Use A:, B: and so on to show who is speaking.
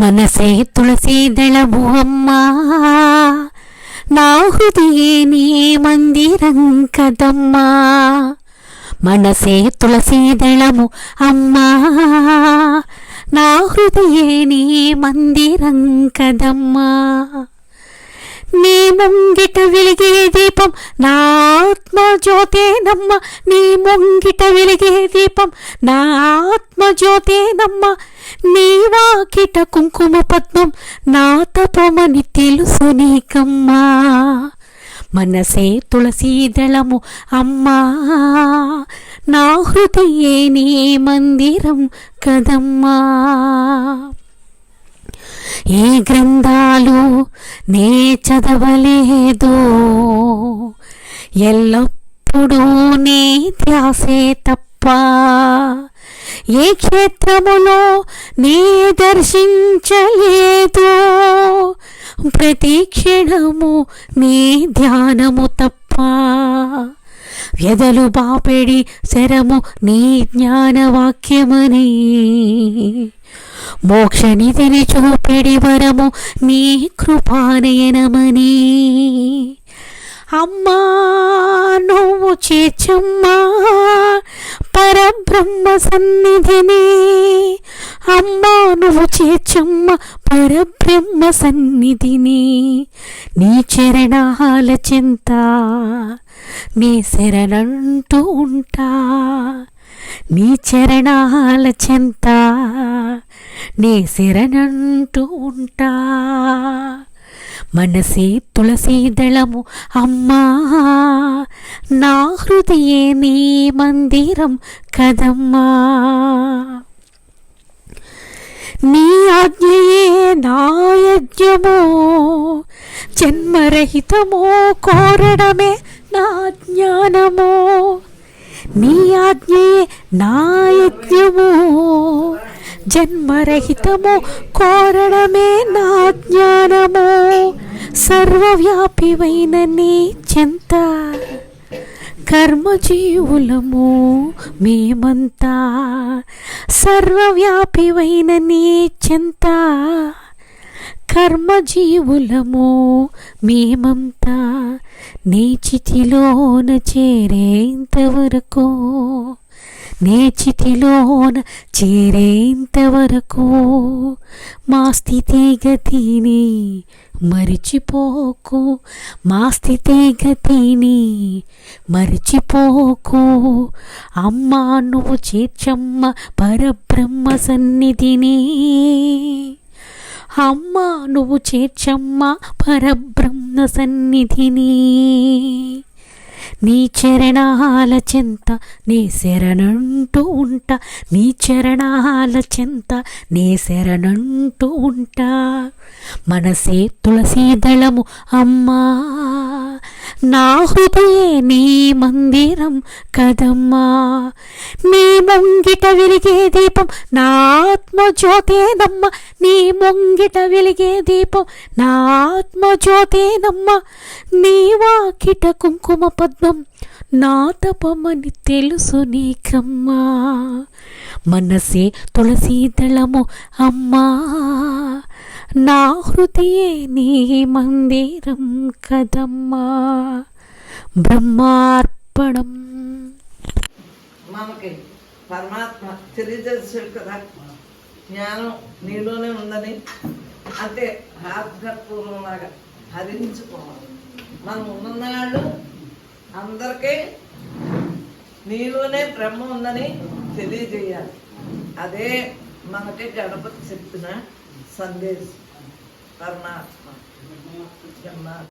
A: మనసే తులసి దళము అమ్మా నా హృదయే మందిరం కదమ్మా మనసే తులసీ దళము అమ్మా నా హృదయే మందిరం కదమ్మా నీ ముంగిట వెలిగే దీపం నా ఆత్మ జ్యోతేనమ్మ నీ ముంగిట వెలిగే దీపం నా ఆత్మ జ్యోతేనమ్మ నీ వాకిట కుంకుమ పద్మం నా తపమని తెలుసు నీకమ్మా. మనసే తులసీ దళము అమ్మా. నా హృదయే నీ మందిరం కదమ్మా. ఏ గ్రంథాలు నే చదవలేదు. ఎల్లప్పుడూ నీ ధ్యాసే తప్ప ఏ క్షేత్రములో నీ దర్శించలేదు. ప్రతి క్షణము నీ ధ్యానము తప్ప వ్యదలు బాపెడి శరము నీ జ్ఞానవాక్యమని మోక్షనిధిని చూపెడి వరము నీ కృపానయనమని అమ్మా నువ్వు చేర్చమ్మా పరబ్రహ్మ సన్నిధిని అమ్మా నువ్వు చేర్చమ్మ పరబ్రహ్మ సన్నిధిని నీ చరణాల చింత నీ శరణంటూ ఉంటా నీ చరణాల చెంత నీ శరణంటూ ఉంటా. మనసే తులసీ దళము అమ్మా. నా హృదయే నీ మందిరం కదమ్మా. నీ ఆజ్ఞయే నాయజ్ఞమో జన్మరహితమో కోరడమే నా జ్ఞానమో. నీ ఆజ్ఞయే నాయజ్ఞమో జన్మరహితము కోరడమే నా జ్ఞానము సర్వవ్యాపివైన నీ చెంత కర్మజీవులము మేమంతా సర్వవ్యాపివైన నీ చెంత కర్మజీవులము మేమంతా నీ చితిలోన చేరేంతవరకు నేచితిలోన చేరేంతవరకు మా స్థితి గతిని మరిచిపోకు మా స్థితి గతిని మరిచిపోకు. అమ్మా నువ్వు చేర్చమ్మ పరబ్రహ్మ సన్నిధిని. అమ్మా నువ్వు చేర్చమ్మ పరబ్రహ్మ సన్నిధిని. నీ చరణాల చెంత నీ శరణంటూ ఉంటా. నీ చరణాల చెంత నీ శరణంటూ ఉంటా. మనసే తులసీ దళము అమ్మా. నా హృదయే నీ మందిరం కదమ్మా. నీ ముంగిట వెలిగే దీపం నా ఆత్మజ్యోతేనమ్మ. నీ ముంగిట వెలిగే దీపం నా జ్యోతేనమ్మ నీ వాకిట కుంకుమ పద్మం నా తపమని తెలుసు నీకమ్మా. మనసే తులసీదళము అమ్మా. నా హృదయే నీ మందిరం కదమ్మా. బ్రహ్మార్పణం.
B: మనకి పరమాత్మ తెలియజేశాడు కదా. జ్ఞానం నీలోనే ఉందని. అంటే ఆత్మపూర్వంలాగా హరించుకోవాలి. మనం ఉన్ననాళ్ళు అందరికీ నీలోనే బ్రహ్మ ఉందని తెలియజేయాలి. అదే మనకి గణపతి చెప్పిన సందేశం. పరమాత్మ జన్మ